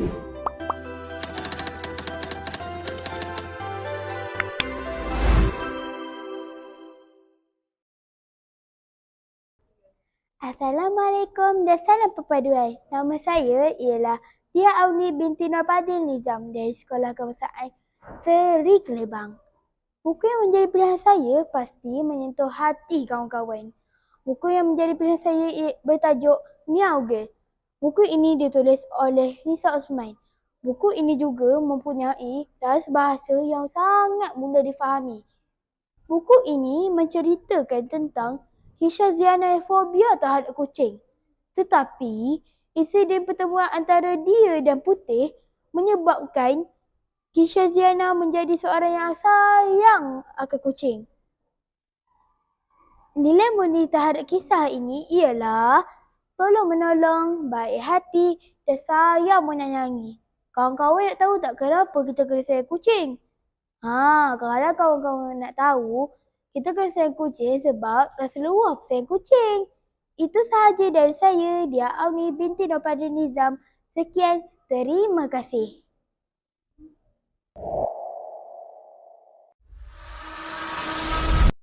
Assalamualaikum dan salam perpaduan. Nama saya ialah Dia Auni binti Nurpadin Nizam dari Sekolah Kebangsaan Seri Kelebang. Buku yang menjadi pilihan saya pasti menyentuh hati kawan-kawan. Buku yang menjadi pilihan saya bertajuk Meow Girl. Buku ini ditulis oleh Nisa Osman. Buku ini juga mempunyai ras bahasa yang sangat mudah difahami. Buku ini menceritakan tentang kisah Ziana fobia terhadap kucing. Tetapi, insiden pertemuan antara dia dan Putih menyebabkan kisah Ziana menjadi seorang yang sayang akan kucing. Nilai murni terhadap kisah ini ialah tolong menolong, baik hati dan sayang menyayangi. Kawan-kawan nak tahu tak kenapa kita kena sayang kucing? Ha, kalau kawan-kawan nak tahu, kita kena sayang kucing sebab rasa luah sayang kucing. Itu sahaja dari saya, Dia Auni binti Nurpadin Nizam. Sekian, terima kasih.